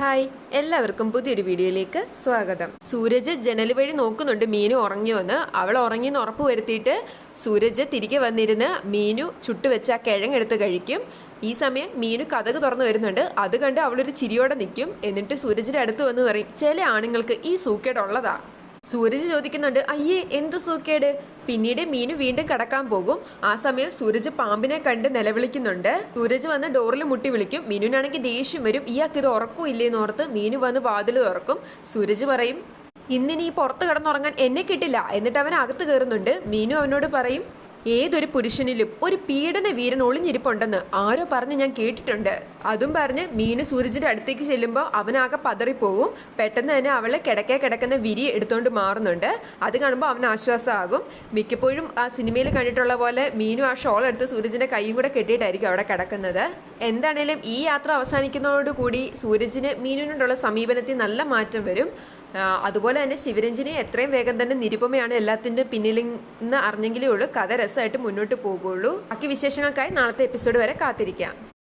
Hi. എല്ലാവർക്കും പുതിയൊരു വീഡിയോയിലേക്ക് സ്വാഗതം. സൂരജ് ജനൽ വഴി നോക്കുന്നുണ്ട് മീനു ഉറങ്ങിയോന്ന്. അവൾ ഉറങ്ങിയെന്ന് ഉറപ്പ് വരുത്തിയിട്ട് സൂരജ് തിരികെ വന്നിരുന്ന് മീനു ചുട്ടുവെച്ച കിഴങ്ങെടുത്ത് കഴിക്കും. ഈ സമയം മീനു കഥക് തുറന്നു വരുന്നുണ്ട്. അത് കണ്ട് അവളൊരു ചിരിയോടെ നിൽക്കും എന്നിട്ട് സൂരജിന്റെ അടുത്ത് വന്ന് പറയും ചില ആണുങ്ങൾക്ക് ഈ സൂക്കേട് ഉള്ളതാ. സൂരജ് ചോദിക്കുന്നുണ്ട് അയ്യേ എന്ത് സൂക്കേട്? പിന്നീട് മീനു വീണ്ടും കടക്കാൻ പോകും. ആ സമയം സൂരജ് പാമ്പിനെ കണ്ട് നിലവിളിക്കുന്നുണ്ട്. സൂരജ് വന്ന് ഡോറിൽ മുട്ടി വിളിക്കും. മീനുവിനാണെങ്കിൽ ദേഷ്യം വരും. ഇയാൾക്ക് ഇത് ഉറക്കും ഇല്ലേന്ന് ഓർത്ത് മീനു വന്ന് വാതിൽ തുറക്കും. സൂരജ് പറയും ഇന്നിനി പുറത്ത് കിടന്നുറങ്ങാൻ എന്നെ കിട്ടില്ല. എന്നിട്ട് അവൻ അകത്ത് കയറുന്നുണ്ട്. മീനു അവനോട് പറയും ഏതൊരു പുരുഷനിലും ഒരു പീഡന വീരൻ ഒളിഞ്ഞിരിപ്പുണ്ടെന്ന് ആരോ പറഞ്ഞ് ഞാൻ കേട്ടിട്ടുണ്ട്. അതും പറഞ്ഞ് മീന് സൂരജിന്റെ അടുത്തേക്ക് ചെല്ലുമ്പോൾ അവനാകെ പതറിപ്പോവും. പെട്ടെന്ന് തന്നെ അവൾ കിടക്കേ കിടക്കുന്ന വിരി എടുത്തുകൊണ്ട് മാറുന്നുണ്ട്. അത് കാണുമ്പോൾ അവൻ ആശ്വാസമാകും. മിക്കപ്പോഴും ആ സിനിമയിൽ കണ്ടിട്ടുള്ള പോലെ മീനു ആ ഷോൾ എടുത്ത് സൂരജിന്റെ കൈയും കൂടെ കെട്ടിയിട്ടായിരിക്കും അവിടെ കിടക്കുന്നത്. എന്താണേലും ഈ യാത്ര അവസാനിക്കുന്നതോടുകൂടി സൂരജിന് മീനുവിനോടുള്ള സമീപനത്തിൽ നല്ല മാറ്റം വരും. അതുപോലെ തന്നെ ശിവരഞ്ജിനെ എത്രയും വേഗം തന്നെ നിരുപമയാണ് എല്ലാത്തിന്റെ പിന്നിൽ നിന്ന് അറിഞ്ഞെങ്കിലേ ഉള്ളൂ. കഥ രസമായിട്ട് മുന്നോട്ട് പോകുള്ളൂ. ബാക്കി വിശേഷങ്ങൾക്കായി നാളത്തെ എപ്പിസോഡ് വരെ കാത്തിരിക്കാം.